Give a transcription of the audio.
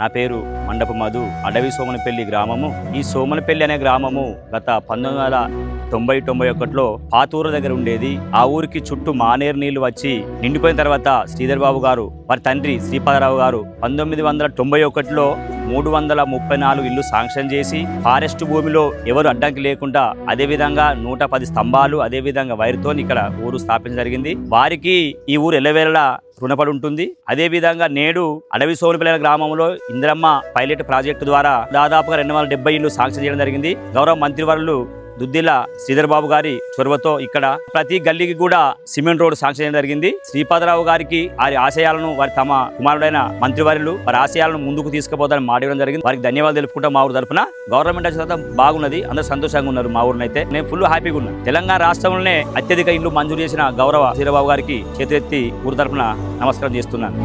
నా పేరు మండప మధు అడవి సోమనపల్లి గ్రామము. ఈ సోమనపల్లి అనే గ్రామము గత పంతొమ్మిది వందల తొంభై తొంభై ఒకటిలో పాతూరు దగ్గర ఉండేది. ఆ ఊరికి చుట్టూ మానేరు నీళ్ళు వచ్చి నిండిపోయిన తర్వాత శ్రీధర్ బాబు గారు వారి తండ్రి శ్రీపాదరావు గారు పంతొమ్మిది వందల తొంభై ఒకటిలో మూడు వందల ముప్పై నాలుగు ఇల్లు శాంక్షన్ చేసి ఫారెస్ట్ భూమిలో ఎవరు అడ్డంకి లేకుండా అదే విధంగా నూట పది స్తంభాలు అదే విధంగా వైర్తో ఇక్కడ ఊరు స్థాపించడం జరిగింది. వారికి ఈ ఊరు ఎల్లవేళలా రుణపడి ఉంటుంది. అదే విధంగా నేడు అడవి సోనిపల్లి గ్రామంలో ఇందిరమ్మ పైలట్ ప్రాజెక్టు ద్వారా దాదాపుగా రెండు వందల డెబ్బై ఇల్లు శాంక్షన్ చేయడం జరిగింది. గౌరవ మంత్రివర్లు దుద్దిల శ్రీధర్ బాబు గారి చొరవతో ఇక్కడ ప్రతి గల్లీకి కూడా సిమెంట్ రోడ్ శాంక్షన్ చేయడం జరిగింది. శ్రీపాదరావు గారికి వారి ఆశయాలను వారి తమ కుమారుడైన మంత్రివర్యులు వారి ఆశయాలను ముందుకు తీసుకుపోతారని మాట ఇవ్వడం జరిగింది. వారికి ధన్యవాదాలు తెలుపుకుంటాం మా ఊరు తరపున గవర్నమెంట్ వచ్చిన తర్వాత బాగున్నది. అందరూ సంతోషంగా ఉన్నారు మా ఊరినైతే నేను ఫుల్ హ్యాపీగా ఉన్నాను తెలంగాణ రాష్ట్రంలోనే అత్యధిక ఇల్లు మంజూరు చేసిన గౌరవ శ్రీరబాబు గారికి చేతులెత్తి ఊరు తరఫున నమస్కారం చేస్తున్నాను.